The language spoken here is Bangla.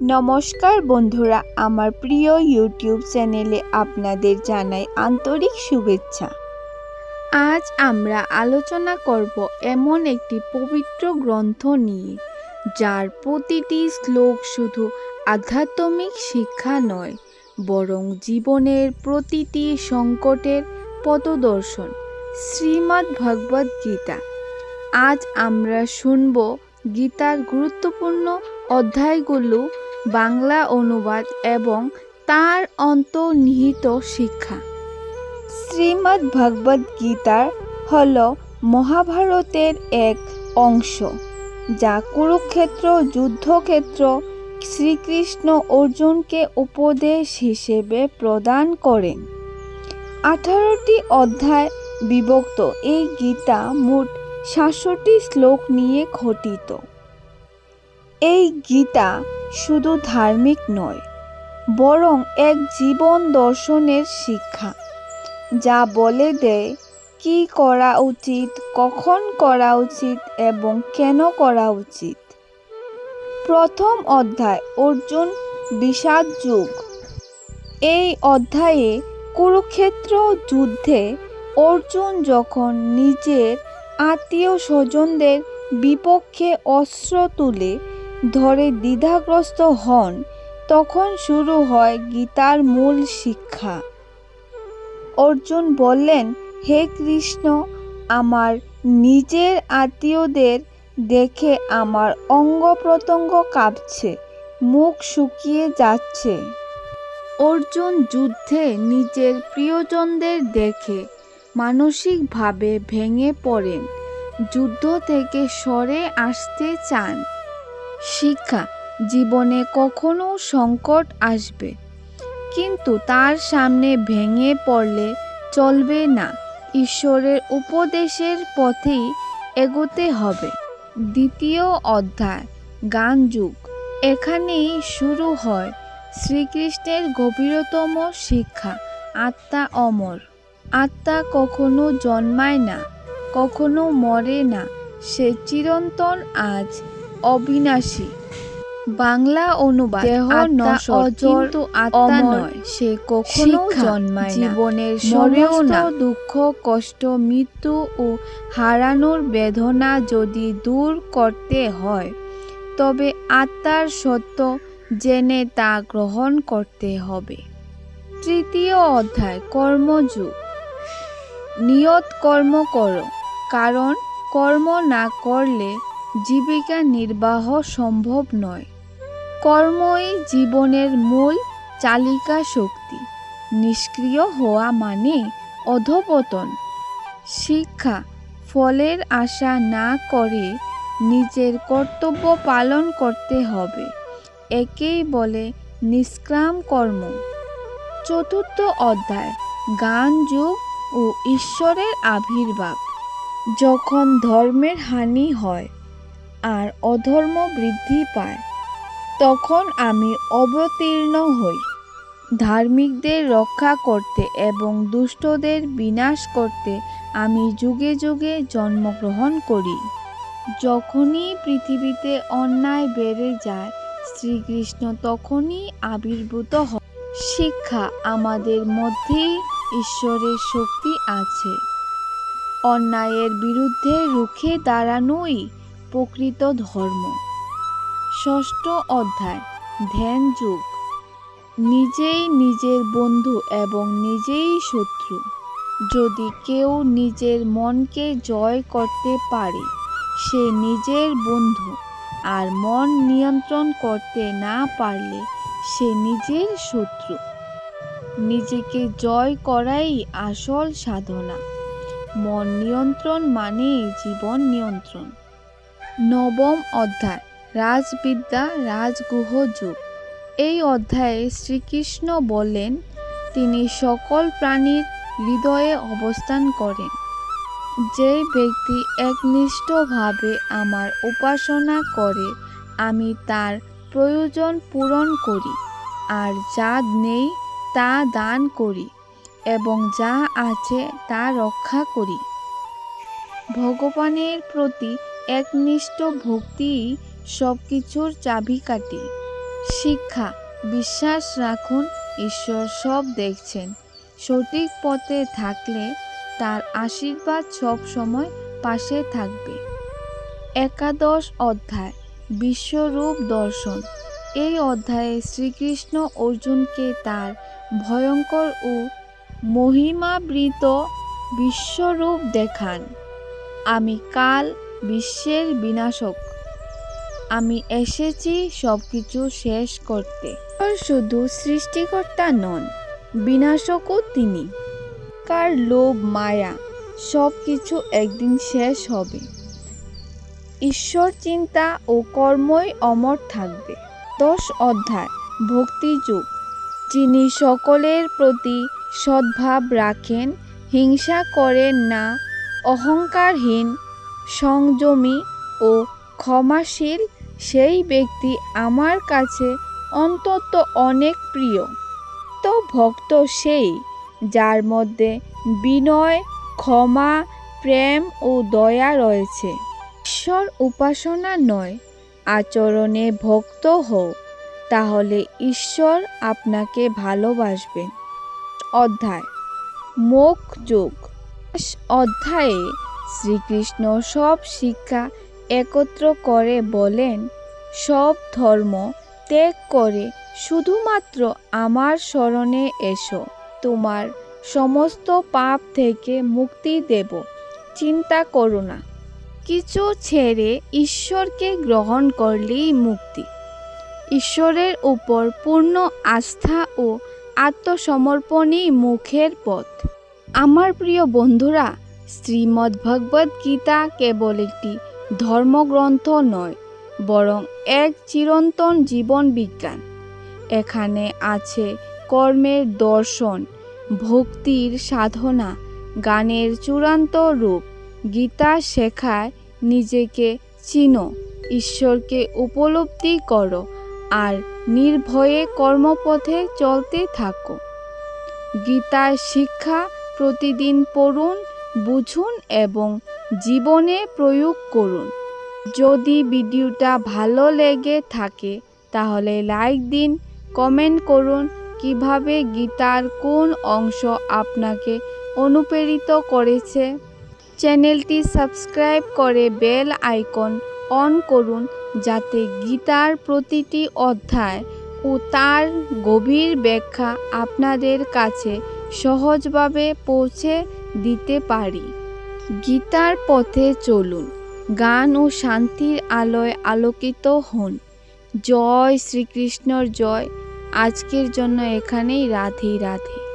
নমস্কার বন্ধুরা, আমার প্রিয় ইউটিউব চ্যানেলে আপনাদের জানাই আন্তরিক শুভেচ্ছা। আজ আমরা আলোচনা করব এমন একটি পবিত্র গ্রন্থ নিয়ে, যার প্রতিটি শ্লোক শুধু আধ্যাত্মিক শিক্ষা নয়, বরং জীবনের প্রতিটি সংকটের পথদর্শন। শ্রীমদ্ ভগবদ গীতা। আজ আমরা শুনব গীতার গুরুত্বপূর্ণ অধ্যায়গুলো বাংলা অনুবাদ এবং তার অন্তর্নিহিত শিক্ষা। শ্রীমদ্ ভগবদ গীতার হল মহাভারতের এক অংশ, যা কুরুক্ষেত্র, যুদ্ধক্ষেত্র, শ্রীকৃষ্ণ অর্জুনকে উপদেশ হিসেবে প্রদান করেন। আঠারোটি অধ্যায় বিভক্ত এই গীতা মোট সাতষট্টি শ্লোক নিয়ে গঠিত। এই গীতা শুধু ধার্মিক নয়, বরং এক জীবন দর্শনের শিক্ষা, যা বলে দেয় কি করা উচিত, কখন করা উচিত এবং কেন করা উচিত। প্রথম অধ্যায়, অর্জুন বিষাদ যুগ। এই অধ্যায়ে কুরুক্ষেত্র যুদ্ধে অর্জুন যখন নিজের আত্মীয় স্বজনদের বিপক্ষে অস্ত্র তুলে ধরে দ্বিধাগ্রস্ত হন, তখন শুরু হয় গীতার মূল শিক্ষা। অর্জুন বললেন, হে কৃষ্ণ, আমার নিজের আত্মীয়দের দেখে আমার অঙ্গ প্রত্যঙ্গ কাঁপছে, মুখ শুকিয়ে যাচ্ছে। অর্জুন যুদ্ধে নিজের প্রিয়জনদের দেখে মানসিকভাবে ভেঙে পড়েন। যুদ্ধ থেকে সরে আসতে চান। শিক্ষা জীবনে কখনো সংকট আসবে। কিন্তু তার সামনে ভেঙে পড়লে চলবে না। ঈশ্বরের উপদেশের পথেই এগোতে হবে। দ্বিতীয় অধ্যায় গান যুগ এখানেই শুরু হয় শ্রীকৃষ্ণের গভীরতম শিক্ষা, আত্মা অমর। আত্মা কখনো জন্মায় না, কখনো মরে না, সে চিরন্তন আজ অবিনাশী। বাংলা অনুবাদ। দেহ কিন্তু আত্মা নয় সে কখনো জন্মায় জীবনের মরেও না। দুঃখ কষ্ট মৃত্যু ও হারানোর বেদনা যদি দূর করতে হয় তবে আত্মার সত্য জেনে তা গ্রহণ করতে হবে। তৃতীয় অধ্যায় কর্মযুগ। নিয়ত কর্ম করো কারণ কর্ম না করলে জীবিকা নির্বাহ সম্ভব নয়। কর্মই জীবনের মূল চালিকা শক্তি। নিষ্ক্রিয় হওয়া মানে অধপতন। শিক্ষা ফলের আশা না করে নিজের কর্তব্য পালন করতে হবে। একেই বলে নিষ্ক্রাম কর্ম। চতুর্থ অধ্যায় গান যুগ ও ঈশ্বরের আবির্ভাব। যখন ধর্মের হানি হয় আর অধর্ম বৃদ্ধি পায়, তখন আমি অবতীর্ণ হই। ধার্মিকদের রক্ষা করতে এবং দুষ্টদের বিনাশ করতে আমি যুগে যুগে জন্মগ্রহণ করি। যখনই পৃথিবীতে অন্যায় বেড়ে যায়, শ্রীকৃষ্ণ তখনই আবির্ভূত হয় শিক্ষা আমাদের মধ্যেই ঈশ্বরের শক্তি আছে। অন্যায়ের বিরুদ্ধে রুখে দাঁড়ানোই প্রকৃত ধর্ম। ষষ্ঠ অধ্যায়, ধ্যান যুগ। নিজেই নিজের বন্ধু এবং নিজেই শত্রু। যদি কেউ নিজের মনকে জয় করতে পারে, সে নিজের বন্ধু। আর মন নিয়ন্ত্রণ করতে না পারলে, সে নিজের শত্রু। নিজেকে জয় করাই আসল সাধনা। মন নিয়ন্ত্রণ মানেই জীবন নিয়ন্ত্রণ। নবম অধ্যায়, রাজবিদ্যা, রাজগুহ যুগ। এই অধ্যায়ে শ্রীকৃষ্ণ বলেন, তিনি সকল প্রাণীর হৃদয়ে অবস্থান করেন। যে ব্যক্তি একনিষ্ঠভাবে আমার উপাসনা করে, আমি তার প্রয়োজন পূরণ করি, আর যা নেই তা দান করি, এবং যা আছে তা রক্ষা করি। ভগবানের প্রতি একনিষ্ঠ ভক্তিই সব কিছুর চাবিকাঠি। শিক্ষা, বিশ্বাস রাখুন, ঈশ্বর সব দেখছেন। সঠিক পথে থাকলে তার আশীর্বাদ সব সময় পাশে থাকবে। একাদশ অধ্যায়, বিশ্বরূপ দর্শন। এই অধ্যায়ে শ্রীকৃষ্ণ অর্জুনকে তার ভয়ঙ্কর ও মহিমাবৃত বিশ্বরূপ দেখান। আমি কাল বিশ্বের বিনাশক। আমি এসেছি সব কিছু শেষ করতে। শুধু সৃষ্টিকর্তা নন, বিনাশকও তিনি। কার লোভ, মায়া সব কিছু একদিন শেষ হবে। ঈশ্বর চিন্তা ও কর্মই অমর থাকবে। দশ অধ্যায় ভক্তিযুগ যিনি সকলের প্রতি সদ্ভাব রাখেন, হিংসা করেন না, অহংকারহীন সংযমী ও ক্ষমাশীল সেই ব্যক্তি আমার কাছে অন্তত অনেক প্রিয়। তো ভক্ত সেই যার মধ্যে বিনয়, ক্ষমা, প্রেম ও দয়া রয়েছে। ঈশ্বর উপাসনা নয়, আচরণে ভক্ত হও, তাহলে ঈশ্বর আপনাকে ভালোবাসবেন। অধ্যায় মুখ যোগ অধ্যায়ে শ্রীকৃষ্ণ সব শিক্ষা একত্র করে বলেন, সব ধর্ম ত্যাগ করে শুধুমাত্র আমার স্মরণে এসো। তোমার সমস্ত পাপ থেকে মুক্তি দেব, চিন্তা করো না। কিছু ছেড়ে ঈশ্বরকে গ্রহণ করলেই মুক্তি। ঈশ্বরের উপর পূর্ণ আস্থা ও আত্মসমর্পণই মুখের পথ। আমার প্রিয় বন্ধুরা শ্রীমদ্ ভগবদ গীতা কেবল একটি ধর্মগ্রন্থ নয়, বরং এক চিরন্তন জীবন বিজ্ঞান। এখানে আছে কর্মের দর্শন, ভক্তির সাধনা, গানের চূড়ান্ত রূপ। গীতা শেখায় নিজেকে চিনো, ঈশ্বরকে উপলব্ধি করো আর নির্ভয়ে কর্মপথে চলতে থাকো। গীতার শিক্ষা প্রতিদিন পড়ুন বুঝুন এবং জীবনে প্রয়োগ করুন। যদি ভিডিওটা ভালো লেগে থাকে, তাহলে লাইক দিন, কমেন্ট করুন কীভাবে গীতার কোন অংশ আপনাকে অনুপ্রেরিত করেছে। চ্যানেলটি সাবস্ক্রাইব করে বেল আইকন অন করুন যাতে গীতার প্রতিটি অধ্যায় ও তার গভীর ব্যাখ্যা আপনাদের কাছে সহজভাবে পৌঁছে দিতে পারি। গীতার পথে চলুন। গান ও শান্তির আলোয় আলোকিত হন। জয় শ্রীকৃষ্ণর জয়। আজকের জন্য এখানেই। রাধে রাধে।